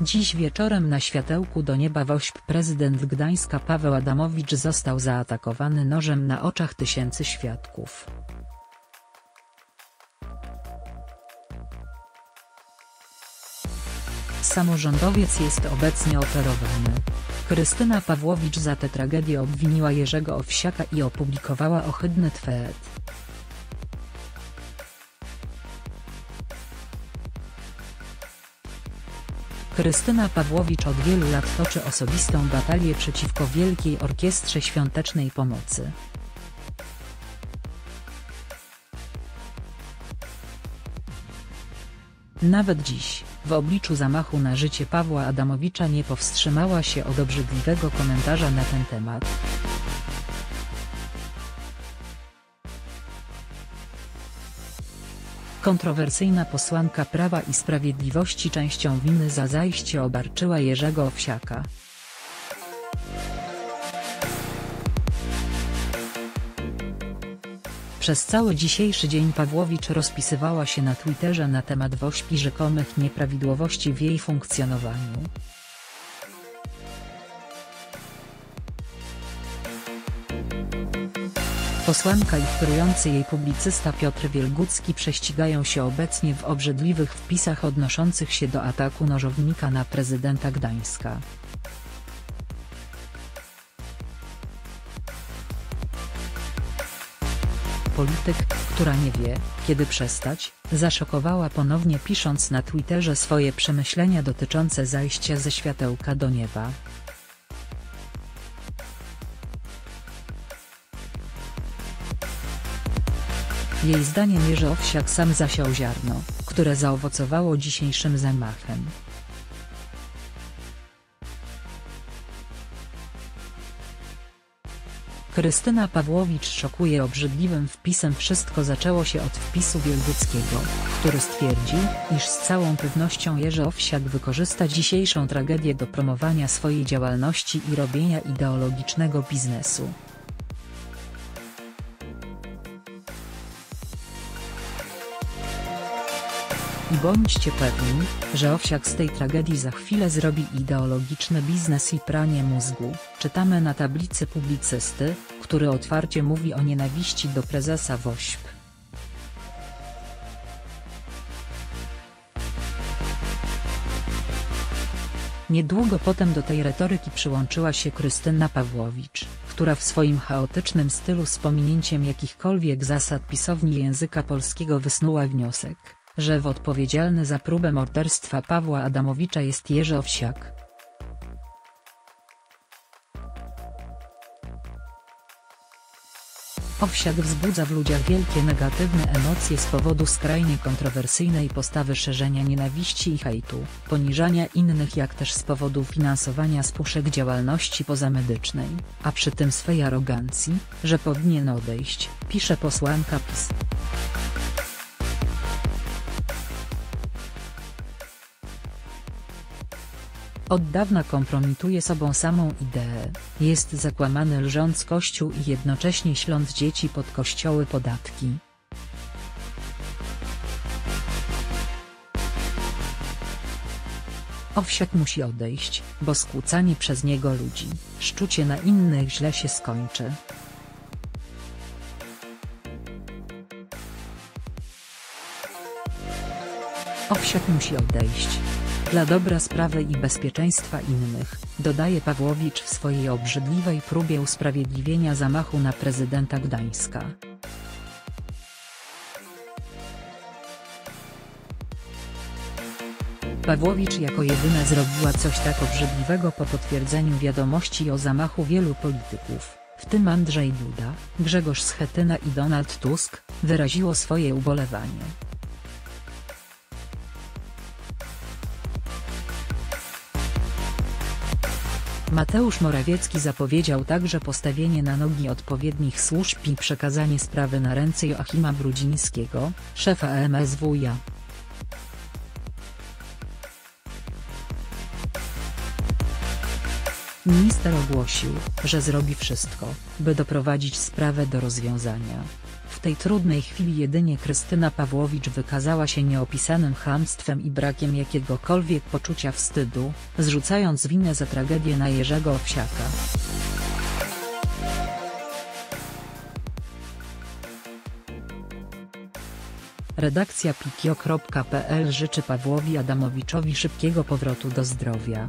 Dziś wieczorem na światełku do nieba wośp prezydent Gdańska Paweł Adamowicz został zaatakowany nożem na oczach tysięcy świadków. Samorządowiec jest obecnie operowany. Krystyna Pawłowicz za tę tragedię obwiniła Jerzego Owsiaka i opublikowała ohydny tweet. Krystyna Pawłowicz od wielu lat toczy osobistą batalię przeciwko Wielkiej Orkiestrze Świątecznej Pomocy. Nawet dziś, w obliczu zamachu na życie Pawła Adamowicza nie powstrzymała się od obrzydliwego komentarza na ten temat. Kontrowersyjna posłanka Prawa i Sprawiedliwości częścią winy za zajście obarczyła Jerzego Owsiaka. Przez cały dzisiejszy dzień Pawłowicz rozpisywała się na Twitterze na temat wośpi rzekomych nieprawidłowości w jej funkcjonowaniu. Posłanka i wtórujący jej publicysta Piotr Wielgucki prześcigają się obecnie w obrzydliwych wpisach odnoszących się do ataku nożownika na prezydenta Gdańska. Polityk, która nie wie, kiedy przestać, zaszokowała ponownie pisząc na Twitterze swoje przemyślenia dotyczące zajścia ze światełka do nieba. Jej zdaniem Jerzy Owsiak sam zasiał ziarno, które zaowocowało dzisiejszym zamachem. Krystyna Pawłowicz szokuje obrzydliwym wpisem Wszystko zaczęło się od wpisu Wielguckiego, który stwierdził, iż z całą pewnością Jerzy Owsiak wykorzysta dzisiejszą tragedię do promowania swojej działalności i robienia ideologicznego biznesu. I bądźcie pewni, że Owsiak z tej tragedii za chwilę zrobi ideologiczny biznes i pranie mózgu, czytamy na tablicy publicysty, który otwarcie mówi o nienawiści do prezesa WOŚP. Niedługo potem do tej retoryki przyłączyła się Krystyna Pawłowicz, która w swoim chaotycznym stylu z pominięciem jakichkolwiek zasad pisowni języka polskiego wysnuła wniosek, że w odpowiedzialny za próbę morderstwa Pawła Adamowicza jest Jerzy Owsiak. Owsiak wzbudza w ludziach wielkie negatywne emocje z powodu skrajnie kontrowersyjnej postawy szerzenia nienawiści i hejtu, poniżania innych jak też z powodu finansowania spuszek działalności pozamedycznej, a przy tym swej arogancji, że powinien odejść, pisze posłanka PiS. Od dawna kompromituje sobą samą ideę, jest zakłamany lżąc Kościół i jednocześnie śląc dzieci pod kościoły podatki. Owsiak musi odejść, bo skłócanie przez niego ludzi, szczucie na innych źle się skończy. Owsiak musi odejść, dla dobra sprawy i bezpieczeństwa innych, dodaje Pawłowicz w swojej obrzydliwej próbie usprawiedliwienia zamachu na prezydenta Gdańska. Pawłowicz jako jedyna zrobiła coś tak obrzydliwego po potwierdzeniu wiadomości o zamachu wielu polityków, w tym Andrzej Duda, Grzegorz Schetyna i Donald Tusk, wyraziło swoje ubolewanie. Mateusz Morawiecki zapowiedział także postawienie na nogi odpowiednich służb i przekazanie sprawy na ręce Joachima Brudzińskiego, szefa MSWiA. Minister ogłosił, że zrobi wszystko, by doprowadzić sprawę do rozwiązania. Tej trudnej chwili jedynie Krystyna Pawłowicz wykazała się nieopisanym chamstwem i brakiem jakiegokolwiek poczucia wstydu, zrzucając winę za tragedię na Jerzego Owsiaka. Redakcja pikio.pl życzy Pawłowi Adamowiczowi szybkiego powrotu do zdrowia.